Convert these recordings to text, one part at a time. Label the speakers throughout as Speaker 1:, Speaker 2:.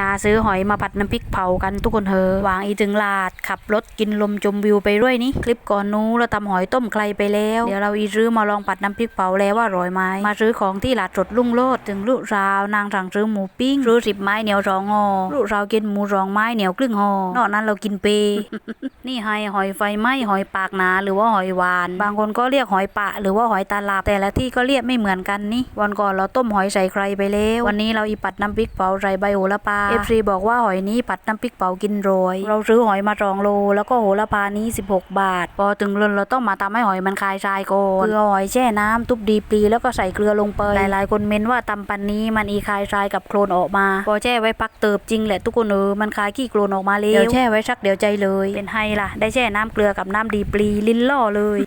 Speaker 1: หาซื้อหอยมาผัดน้ำพริกเผากันทุกคนเถอะวางอีถึงลาด ขับรถกินลมชมวิวไปด้วยนี่คลิปก่อนนู้เราทำหอยต้มใครไปแล้ว เดี๋ยวเราอีซื้อมาลองผัดน้ำพริกเผาแล้วว่าอร่อยไหมมาซื้อของที่ลาดสดลุ่งโลดถึงลูกราว นางสั่งซื้อหมูปิ้งซื้อสิบไม้เหนียวสองห่อลูกราวกินหมูสองไม้เหนียวครึ่งห่อนอกนั้นเรากินเป นี่ไฮหอยไฟไหมหอยปากหนาหรือว่าหอยหวาน บางคนก็เรียกหอยปะ หรือว่าหอยตาลาบแต่ละที่ก็เรียกไม่เหมือนกันนี่วันก่อนเราต้มหอยใส่ใครไปแล้ว วันนี้เราอีปัดน้ำพริกเผาใส่ใบโหระพาเอฟซีบอกว่าหอยนี้ปัดน้ำพริกเผากินโรย เราซื้อหอยมาสองโล แล้วก็โหระพานี้ 16 บาท พอถึงเรือนเราต้องมาทำให้หอยมันคลายทรายก่อนคือเอาหอยแช่น้ำทุบดีปลีแล้วก็ใส่เกลือลงไป หลายๆ คนเม้นว่าตำปันนี้มันอีคลายทรายกับโคลนออกมา พอแช่ไว้พักเติบจริงแหละทุกคนเออมันคลายขี้โคลนออกมาแล้วเดี๋ยวแช่ไว้สักเดี๋ยวใจเลย เป็นไฮล่ะ ได้แช่น้ำเกลือกับน้ำดีปลีลิ้นล่อเลย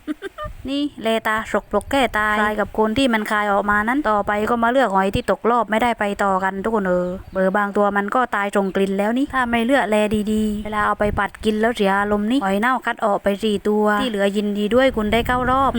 Speaker 1: นี่เลตาสกปรกแก้ตายคลายกับคนที่มันคลายออกมานั้นต่อไปก็มาเลือกหอยที่ตกรอบไม่ได้ไปต่อกันทุกคนเออเบอร์บางตัวมันก็ตายตรงกลิ่นแล้วนี่ถ้าไม่เลือกแลดีๆ เวลาเอาไปปัดกินแล้วเสียอารมณ์นี่หอยเน่าคัดออกไปสี่ตัวที่เหลือยินดีด้วยคุณได้เข้ารอบ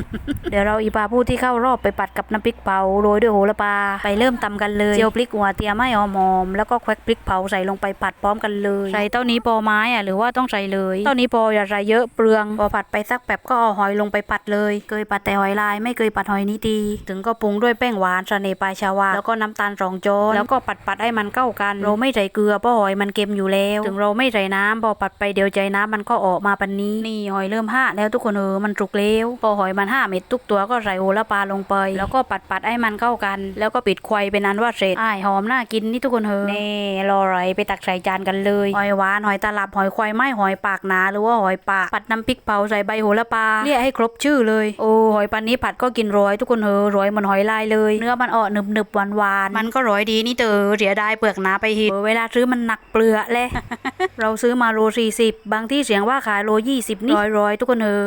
Speaker 1: เดี๋ยวเราอีปาผู้ที่เข้ารอบไปปัดกับน้ำพริกเผาโรยด้วยโหระพาไปเริ่มตำกันเลยเจียวพริกหัวเตียไม่หอมๆแล้วก็ควักพริกเผาใส่ลงไปผัดพร้อมกันเลยใส่เต้านี้พอไม้อะหรือว่าต้องใส่เลยเต้านี้พออย่าใส่เยอะเปลืองพอผัดไปสักแป๊บก็เอาหอยลงไปผัดเลยเคยผัดแต่หอยลายไม่เคยผัดหอยนี้ดี ถึงก็ปรุงด้วยแป้งหวานสะเนปลายชาวา แล้วก็น้ำตาลสองช้อนแล้วก็ปัดปัดให้มันเข้ากัน เราไม่ใส่เกลือเพราะหอยมันเค็มอยู่แล้ว ถึงเราไม่ใส่น้ำพอปัดไปเดี๋ยวใจน้ำมันก็ออกมาปันนี้นี่หอยเริ่มห้าแล้วทุกคนเออมันสุกแล้วพอหอยมันห้าเม็ดทุกตัวก็ใส่โหระพาลงไป แล้วก็ปัดปัดให้มันเข้ากัน แล้วก็ปิดควายเป็นอันว่าเสร็จอ้ายหอมน่ากินนี่ทุกคนเออเน่รอไรไปตักใส่จานกันเลยหอยหวานหอยตลับหอยควายไม้หอยปากหนาหรือว่าหอยปากปัดน้ำพริกเผาใส่ใบโหระพาเรียกให้ครบชื่อเลยโอ้หอยปันนี้ผัดก็กินโรยทุกคนเออโรยเหมือนหอยลายเลย เนื้อมันออกหนึบหนึบหวานหวานๆมันก็โรยดีนี่เตอเสียดายเปลือกหนาไปหิดเออเวลาซื้อมันหนักเปลือกแหละเราซื้อมาโลสี่สิบบางที่เสียงว่าขายโลยี่สิบนี่ร้อยๆทุกคนเออ